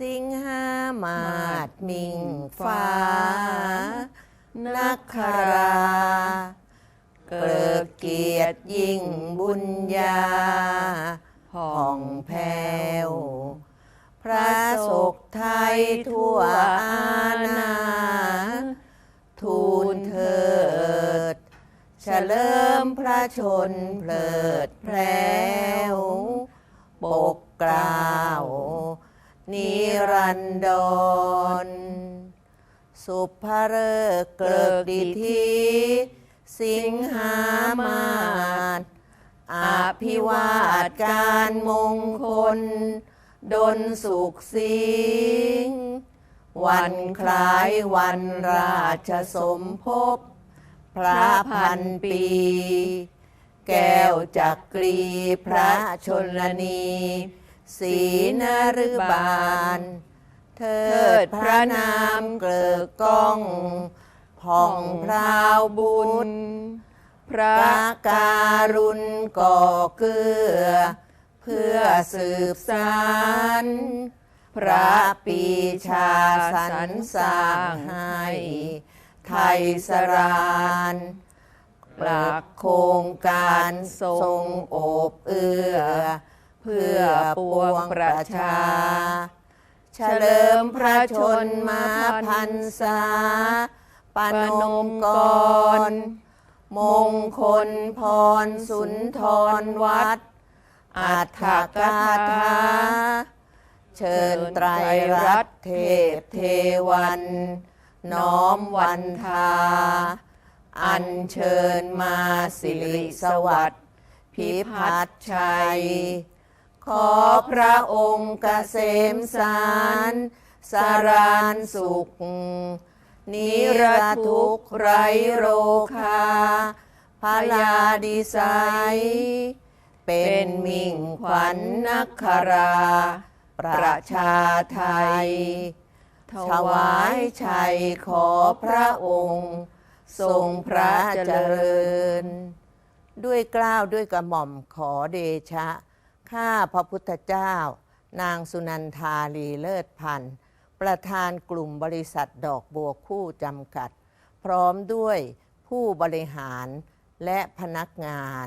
สิงหามาดมิงฟ้า นักคาราเกิดเกียรติยิ่งบุญญาผ่องแผ้วพระศกไทยทั่วอาณาทูลเถิดเฉลิมพระชนเพลิดแพรวปกกล้าันดรสุภเริกเกิดดิทีสิงหามาศอภิวาทการมงคล ดนสุขสิง วันคล้ายวันราชสมภพ พระพันปี แก้วจักรีพระชนนี ศีนฤบาล เทิดพระนามเกลือกก้องผ่องพราวบุญ พระการุณก่อเกื้อ เพื่อสืบสารพระปีชาสรรสร้างให้ ไทยสรานหลักโครงการทรงโอบเอื้อ เพื่อปวงประชา เฉลิมพระชนมาพันษาปนมกร มงคลพรสุนทรวัดอัฏฐกาถาเชิญไตรรัตเทพเทวัน น้อมวันทา อัญเชิญมาสิริสวัสดิ์พิพัฒชัย ขอพระองค์เกษมสารสารานสุข นิรทุกข์ไรโรคาพลาดิสัยเป็นมิ่งขวัญนักคารา ประชาไทย ถวายชัยขอพระองค์ ทรงพระเจริญ ด้วยกล้าวด้วยกระหม่อมขอเดชะ ข้าพระพุทธเจ้า นางสุนันทาลีเลิศพันธ์ประธานกลุ่มบริษัทดอกบัวคู่จำกัด พร้อมด้วยผู้บริหารและพนักงาน